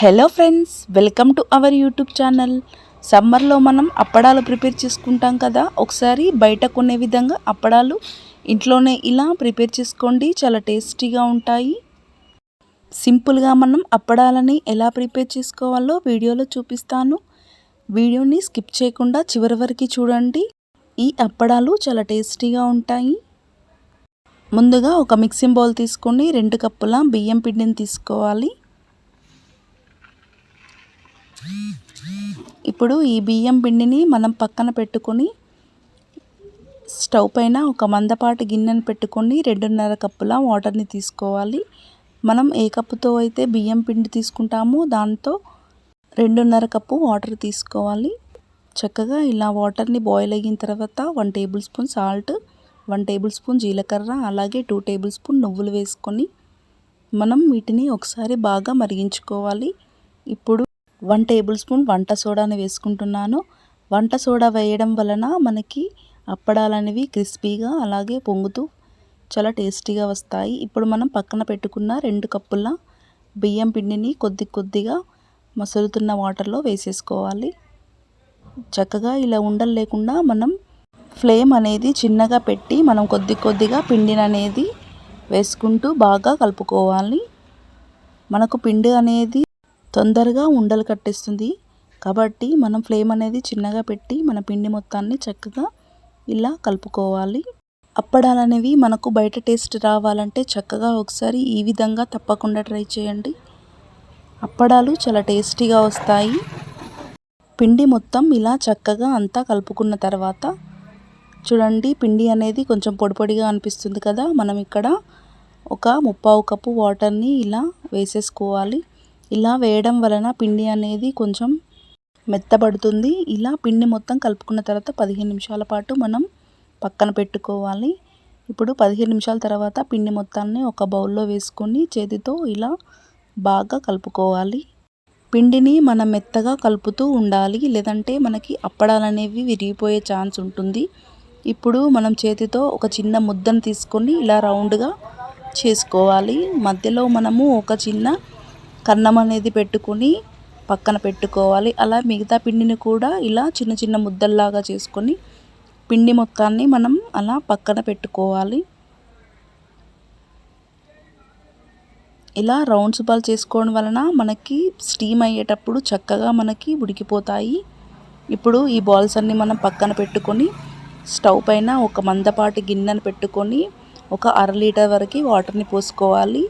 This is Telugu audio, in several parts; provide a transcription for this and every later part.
Hello friends welcome to our YouTube channel. సమ్మర్లో మనం అప్పడాలు ప్రిపేర్ చేసుకుంటాం కదా ఒకసారి బయట కొనే విధంగా అప్పడాలు ఇంట్లోనే ఇలా ప్రిపేర్ చేసుకోండి చాలా టేస్టీగా ఉంటాయి. సింపుల్గా మనం అప్పడాలని ఎలా ప్రిపేర్ చేసుకోవాలో వీడియోలో చూపిస్తాను. వీడియోని స్కిప్ చేయకుండా చివరి వరకు చూడండి. ఈ అప్పడాలు చాలా టేస్టీగా ఉంటాయి. ముందుగా ఒక మిక్సింగ్ బౌల్ తీసుకొని రెండు కప్పుల బియ్యం పిండిని తీసుకోవాలి. ఇప్పుడు ఈ బియ్యం పిండిని మనం పక్కన పెట్టుకొని స్టవ్ పైన ఒక మందపాటి గిన్నెను పెట్టుకొని రెండున్నర కప్పుల వాటర్ని తీసుకోవాలి. మనం ఏ కప్పుతో అయితే బియ్యం పిండి తీసుకుంటామో దాంతో రెండున్నర కప్పు వాటర్ తీసుకోవాలి. చక్కగా ఇలా వాటర్ని బాయిల్ అయిన తర్వాత one tablespoon salt one tablespoon జీలకర్ర అలాగే టూ టేబుల్ స్పూన్ నువ్వులు వేసుకొని మనం వీటిని ఒకసారి బాగా మరిగించుకోవాలి. ఇప్పుడు వన్ టేబుల్ స్పూన్ వంట సోడాని వేసుకుంటున్నాను. వంట సోడా వేయడం వలన మనకి అప్పడాలు అనేవి క్రిస్పీగా అలాగే పొంగుతూ చాలా టేస్టీగా వస్తాయి. ఇప్పుడు మనం పక్కన పెట్టుకున్న రెండు కప్పుల బియ్యం పిండిని కొద్ది కొద్దిగా మసులుతున్న వాటర్లో వేసేసుకోవాలి. చక్కగా ఇలా ఉండలు లేకుండా మనం ఫ్లేమ్ అనేది చిన్నగా పెట్టి మనం కొద్ది కొద్దిగా పిండిని అనేది వేసుకుంటూ బాగా కలుపుకోవాలి. మనకు పిండి అనేది తొందరగా ఉండలు కట్టేస్తుంది. కాబట్టి మనం ఫ్లేమ్ అనేది చిన్నగా పెట్టి మన పిండి మొత్తాన్ని చక్కగా ఇలా కలుపుకోవాలి. అప్పడాలు అనేవి మనకు బయట టేస్ట్ రావాలంటే చక్కగా ఒకసారి ఈ విధంగా తప్పకుండా ట్రై చేయండి. అప్పడాలు చాలా టేస్టీగా వస్తాయి. పిండి మొత్తం ఇలా చక్కగా అంతా కలుపుకున్న తర్వాత చూడండి పిండి అనేది కొంచెం పొడిపొడిగా అనిపిస్తుంది కదా. మనం ఇక్కడ ఒక ముప్పావు కప్పు వాటర్ని ఇలా వేసేసుకోవాలి. ఇలా వేయడం వలన పిండి అనేది కొంచెం మెత్తబడుతుంది. ఇలా పిండి మొత్తం కలుపుకున్న తర్వాత పదిహేను నిమిషాల పాటు మనం పక్కన పెట్టుకోవాలి. ఇప్పుడు పదిహేను నిమిషాల తర్వాత పిండి మొత్తాన్ని ఒక బౌల్లో వేసుకొని చేతితో ఇలా బాగా కలుపుకోవాలి. పిండిని మనం మెత్తగా కలుపుతూ ఉండాలి. లేదంటే మనకి అప్పడాలు అనేవి విరిగిపోయే ఛాన్స్ ఉంటుంది. ఇప్పుడు మనం చేతితో ఒక చిన్న ముద్దను తీసుకొని ఇలా రౌండ్గా చేసుకోవాలి. మధ్యలో మనము ఒక చిన్న కన్నం అనేది పెట్టుకొని పక్కన పెట్టుకోవాలి. అలా మిగతా పిండిని కూడా ఇలా చిన్న చిన్న ముద్దల్లాగా చేసుకొని పిండి మొత్తాన్ని మనం అలా పక్కన పెట్టుకోవాలి. ఇలా రౌండ్స్ బాల్ చేసుకోవడం వలన మనకి స్టీమ్ అయ్యేటప్పుడు చక్కగా మనకి ఉడికిపోతాయి. ఇప్పుడు ఈ బాల్స్ అన్నీ మనం పక్కన పెట్టుకొని స్టవ్ పైన ఒక మందపాటి గిన్నెను పెట్టుకొని ఒక అర లీటర్ వరకు వాటర్ని పోసుకోవాలి.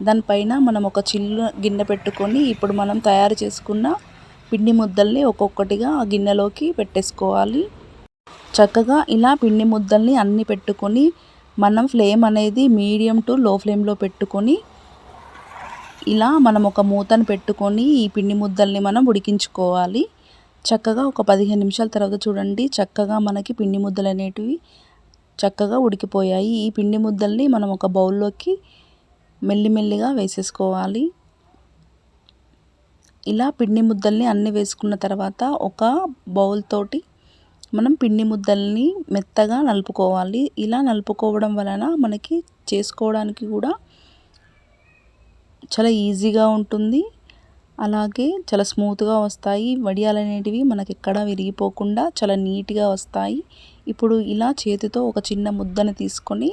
దానిపైన మనం ఒక చిల్లు గిన్నె పెట్టుకొని ఇప్పుడు మనం తయారు చేసుకున్న పిండి ముద్దల్ని ఒక్కొక్కటిగా ఆ గిన్నెలోకి పెట్టేసుకోవాలి. చక్కగా ఇలా పిండి ముద్దల్ని అన్ని పెట్టుకొని మనం ఫ్లేమ్ అనేది మీడియం టు లో ఫ్లేమ్లో పెట్టుకొని ఇలా మనం ఒక మూతను పెట్టుకొని ఈ పిండి ముద్దల్ని మనం ఉడికించుకోవాలి. చక్కగా ఒక పదిహేను నిమిషాల తర్వాత చూడండి చక్కగా మనకి పిండి ముద్దలు అనేటివి చక్కగా ఉడికిపోయాయి. ఈ పిండి ముద్దల్ని మనం ఒక బౌల్లోకి మెల్లిమెల్లిగా వేసేసుకోవాలి. ఇలా పిండి ముద్దల్ని అన్నీ వేసుకున్న తర్వాత ఒక బౌల్ తోటి మనం పిండి ముద్దల్ని మెత్తగా నలుపుకోవాలి. ఇలా నలుపుకోవడం వలన మనకి చేసుకోవడానికి కూడా చాలా ఈజీగా ఉంటుంది. అలాగే చాలా స్మూత్గా వస్తాయి. వడియాలు అనేటివి మనకి ఎక్కడ విరిగిపోకుండా చాలా నీట్గా వస్తాయి. ఇప్పుడు ఇలా చేతితో ఒక చిన్న ముద్దను తీసుకొని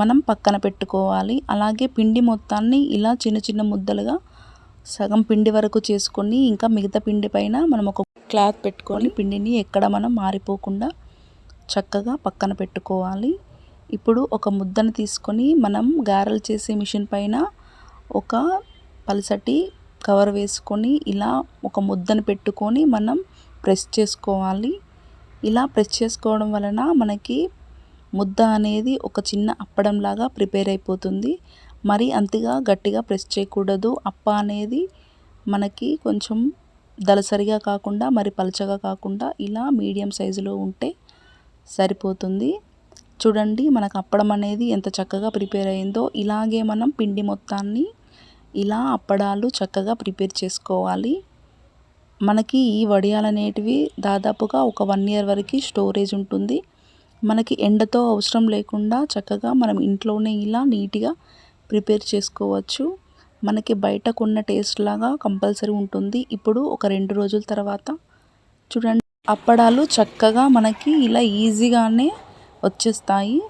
మనం పక్కన పెట్టుకోవాలి. అలాగే పిండి మొత్తాన్ని ఇలా చిన్న చిన్న ముద్దలుగా సగం పిండి వరకు చేసుకొని ఇంకా మిగతా పిండి పైన మనం ఒక క్లాత్ పెట్టుకొని పిండిని ఎక్కడ మనం మారిపోకుండా చక్కగా పక్కన పెట్టుకోవాలి. ఇప్పుడు ఒక ముద్దను తీసుకొని మనం గారెలు చేసే మిషన్ పైన ఒక పలసటి కవర్ వేసుకొని ఇలా ఒక ముద్దను పెట్టుకొని మనం ప్రెస్ చేసుకోవాలి. ఇలా ప్రెస్ చేసుకోవడం వలన మనకి ముద్ద అనేది ఒక చిన్న అప్పడంలాగా ప్రిపేర్ అయిపోతుంది. మరి అంతగా గట్టిగా ప్రెస్ చేయకూడదు. అప్ప అనేది మనకి కొంచెం దలసరిగా కాకుండా మరి పలచగా కాకుండా ఇలా మీడియం సైజులో ఉంటే సరిపోతుంది. చూడండి మనకు అప్పడం అనేది ఎంత చక్కగా ప్రిపేర్ అయిందో. ఇలాగే మనం పిండి మొత్తాన్ని ఇలా అప్పడాలు చక్కగా ప్రిపేర్ చేసుకోవాలి. మనకి ఈ వడియాలు అనేటివి దాదాపుగా ఒక వన్ ఇయర్ వరకు స్టోరేజ్ ఉంటుంది. మనకి ఎండతో అవసరం లేకుండా చక్కగా మనం ఇంట్లోనే ఇలా నీట్గా ప్రిపేర్ చేసుకోవచ్చు. మనకి బయట కొన్న టేస్ట్ లాగా కంపల్సరీ ఉంటుంది. ఇప్పుడు ఒక రెండు రోజుల తర్వాత చూడండి అప్పడాలు చక్కగా మనకి ఇలా ఈజీగానే వచ్చేస్తాయి.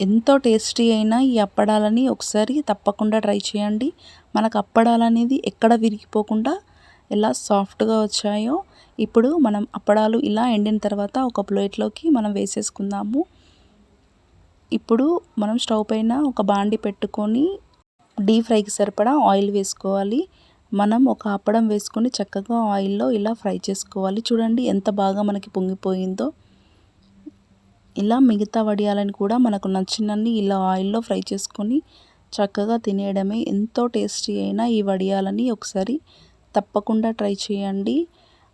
ఎంతో టేస్టీ అయిన ఈ అప్పడాలని ఒకసారి తప్పకుండా ట్రై చేయండి. మనకు అప్పడాలు అనేది ఎక్కడ విరిగిపోకుండా ఎలా సాఫ్ట్గా వచ్చాయో ఇప్పుడు మనం అప్పడాలు ఇలా ఎండిన తర్వాత ఒక ప్లేట్లోకి మనం వేసేసుకుందాము. ఇప్పుడు మనం స్టవ్ పైన ఒక బాండి పెట్టుకొని డీప్ ఫ్రైకి సరిపడా ఆయిల్ వేసుకోవాలి. మనం ఒక అప్పడం వేసుకొని చక్కగా ఆయిల్లో ఇలా ఫ్రై చేసుకోవాలి. చూడండి ఎంత బాగా మనకి పొంగిపోయిందో. ఇలా మిగతా వడియాలని కూడా మనకు నచ్చినన్ని ఇలా ఆయిల్లో ఫ్రై చేసుకొని చక్కగా తినేయడమే ఎంతో టేస్టీ అయిన ఈ వడియాలని ఒకసారి తప్పకుండా ట్రై చేయండి.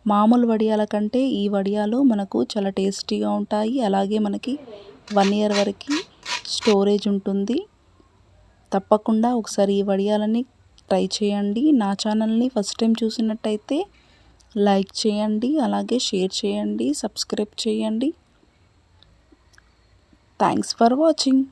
మామూలు వడియాల కంటే ఈ వడియాలు మనకు చాలా టేస్టీగా ఉంటాయి. అలాగే మనకి వన్ ఇయర్ వరకు స్టోరేజ్ ఉంటుంది. తప్పకుండా ఒకసారి ఈ వడియాలని ట్రై చేయండి. నా ఛానల్ని ఫస్ట్ టైం చూసినట్టయితే లైక్ చేయండి అలాగే షేర్ చేయండి సబ్స్క్రైబ్ చేయండి. Thanks for watching.